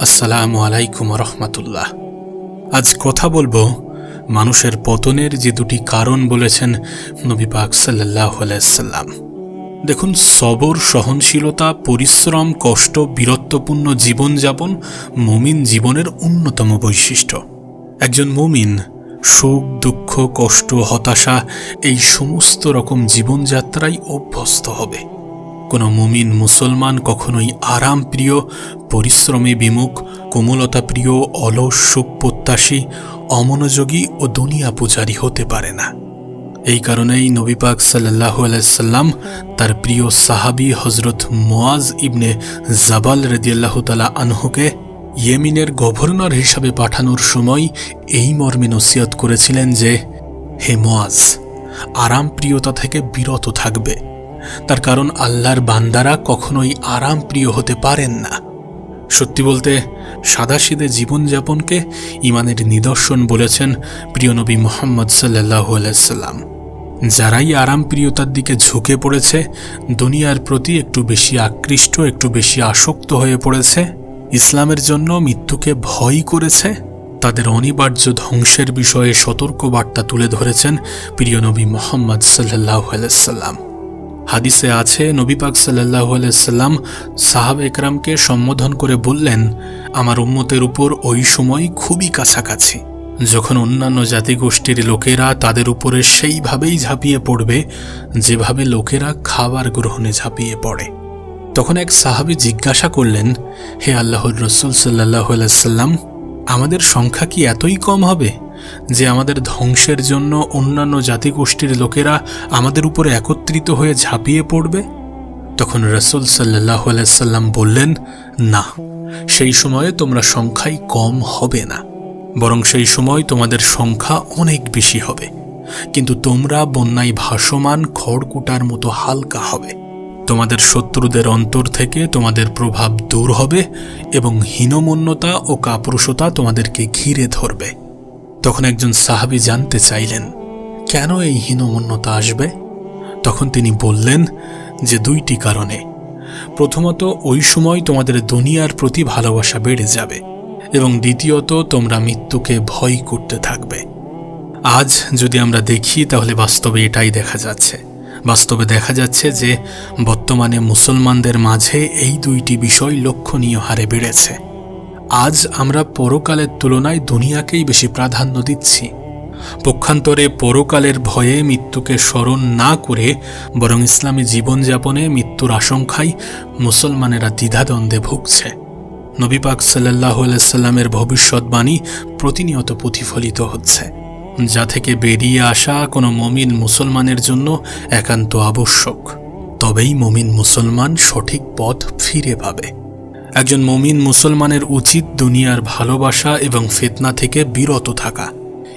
আসসালামু আলাইকুম রহমতুল্লাহ আজ কথা বলব মানুষের পতনের যে দুটি কারণ বলেছেন নবী পাক সাল্লাহ আলাইসাল্লাম দেখুন, সবর, সহনশীলতা, পরিশ্রম, কষ্ট, বীরত্বপূর্ণ জীবনযাপন মুমিন জীবনের অন্যতম বৈশিষ্ট্য। একজন মুমিন সুখ, দুঃখ, কষ্ট, হতাশা এই সমস্ত রকম জীবনযাত্রায় অভ্যস্ত হবে। কোনো মুমিন মুসলমান কখনোই আরাম প্রিয় পরিশ্রমী বিমুখ কোমলতা প্রিয় অলস সুখ প্রত্যাশী অমনোযোগী ও দুনিয়া পূজারী হতে পারে না। এই কারণেই নবী পাক সাল্লাহ আলাইসাল্লাম তার প্রিয় সাহাবি হজরত মোয়াজ ইবনে জাবাল রদিয়াল্লাহ তালা আনহুকে ইয়েমিনের গভর্নর হিসাবে পাঠানোর সময় এই মর্মে নসিহত করেছিলেন যে, হে মোয়াজ আরামপ্রিয়তা থেকে বিরত থাকবে। তার কারণ আল্লাহর বান্দারা কখনোই আরাম প্রিয় হতে পারেন না। সত্যি বলতে, সাদাসিদে জীবনযাপনকে ইমানের নিদর্শন বলেছেন প্রিয় নবী মোহাম্মদ সাল্লাহ আলাইসাল্লাম যারাই আরাম প্রিয়তার দিকে ঝুঁকে পড়েছে, দুনিয়ার প্রতি একটু বেশি আকৃষ্ট, একটু বেশি আসক্ত হয়ে পড়েছে, ইসলামের জন্য মৃত্যুকে ভয় করেছে, তাদের অনিবার্য ধ্বংসের বিষয়ে সতর্ক বার্তা তুলে ধরেছেন প্রিয় নবী মোহাম্মদ সাল্লাহ আলাইসাল্লাম হাদিসে আছে, নবী পাক সাল্লাহ আলাইসাল্লাম সাহাব একরামকে সম্বোধন করে বললেন, আমার উম্মতের উপর ওই সময় খুবই কাছাকাছি। যখন অন্যান্য জাতিগোষ্ঠীর লোকেরা তাদের উপরে সেইভাবেই ঝাঁপিয়ে পড়বে, যেভাবে লোকেরা খাবার গ্রহণে ঝাঁপিয়ে পড়ে। তখন এক সাহাবি জিজ্ঞাসা করলেন, হে আল্লাহর রসুল সাল্লাহ আলাইসাল্লাম আমাদের সংখ্যা কি এতই কম হবে? যে আমাদের ধ্বংসের জন্য অন্যান্য জাতিগোষ্ঠীর লোকেরা আমাদের উপরে একত্রিত হয়ে ঝাঁপিয়ে পড়বে? তখন রসুল সাল্লাহ আলাইসাল্লাম বললেন, না, সেই সময়ে তোমরা সংখ্যাই কম হবে না। বরং সেই সময় তোমাদের সংখ্যা অনেক বেশি হবে। কিন্তু তোমরা বন্যায় ভাসমান খড়কুটার মতো হালকা হবে। তোমাদের শত্রুদের অন্তর থেকে তোমাদের প্রভাব দূর হবে এবং হীনমন্যতা ও কাপুরুষতা তোমাদেরকে ঘিরে ধরবে। তখন একজন সাহাবি জানতে চাইলেন, কেন এই হীনমন্যতা আসবে? তখন তিনি বললেন, যে দুইটি কারণে। প্রথমত, ওই সময় তোমাদের দুনিয়ার প্রতি ভালোবাসা বেড়ে যাবে এবং দ্বিতীয়ত, তোমরা মৃত্যুকে ভয় করতে থাকবে। আজ যদি আমরা দেখি, তাহলে বাস্তবে এটাই দেখা যাচ্ছে। বাস্তবে দেখা যাচ্ছে যে, বর্তমানে মুসলমানদের মাঝে এই দুইটি বিষয় লক্ষণীয় হারে বেড়েছে। আজ আমরা পরকালের তুলনায় দুনিয়াকেই বেশি প্রাধান্য দিচ্ছি। পক্ষান্তরে পরকালের ভয়ে মৃত্যুকে স্মরণ না করে বরং ইসলামী জীবনযাপনে মৃত্যুর আশঙ্কায় মুসলমানেরা দ্বিধাদ্বন্দ্বে ভুগছে। নবী পাক সাল্লাহ সাল্লামের ভবিষ্যৎবাণী প্রতিনিয়ত প্রতিফলিত হচ্ছে, যা থেকে বেরিয়ে আসা কোনো মমিন মুসলমানের জন্য একান্ত আবশ্যক। তবেই মমিন মুসলমান সঠিক পথ ফিরে পাবে। একজন মমিন মুসলমানের উচিত দুনিয়ার ভালোবাসা এবং ফেতনা থেকে বিরত থাকা,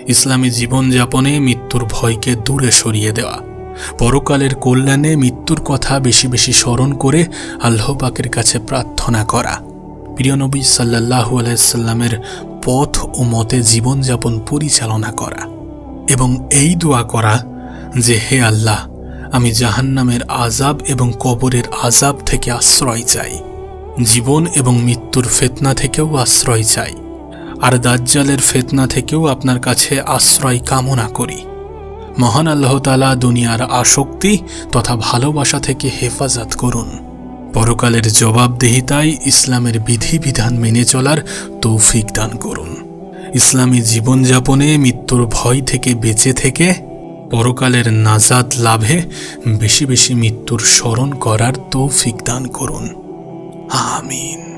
ইসলামী জীবনযাপনে মৃত্যুর ভয়কে দূরে সরিয়ে দেওয়া, পরকালের কল্যাণে মৃত্যুর কথা বেশি বেশি স্মরণ করে আল্লাহবাকের কাছে প্রার্থনা করা। প্রিয়নবী সাল্লাহু আলাইসাল্লামের পথ ও মতে জীবনযাপন পরিচালনা করা এবং এই দোয়া করা যে, হে আল্লাহ, আমি জাহান্নামের আজাব এবং কবরের আজাব থেকে আশ্রয় চাই। জীবন এবং মৃত্যুর ফেতনা থেকেও আশ্রয় চাই। আর দাজ্জালের ফেতনা থেকেও আপনার কাছে আশ্রয় কামনা করি। মহান আল্লাহ তালা দুনিয়ার আসক্তি তথা ভালোবাসা থেকে হেফাজত করুন। পরকালের জবাবদেহিতায় ইসলামের বিধিবিধান মেনে চলার তৌফিক দান করুন। ইসলামী জীবনযাপনে মৃত্যুর ভয় থেকে বেঁচে থেকে পরকালের নাজাদ লাভে বেশি বেশি মৃত্যুর স্মরণ করার তৌফিক দান করুন। আমিন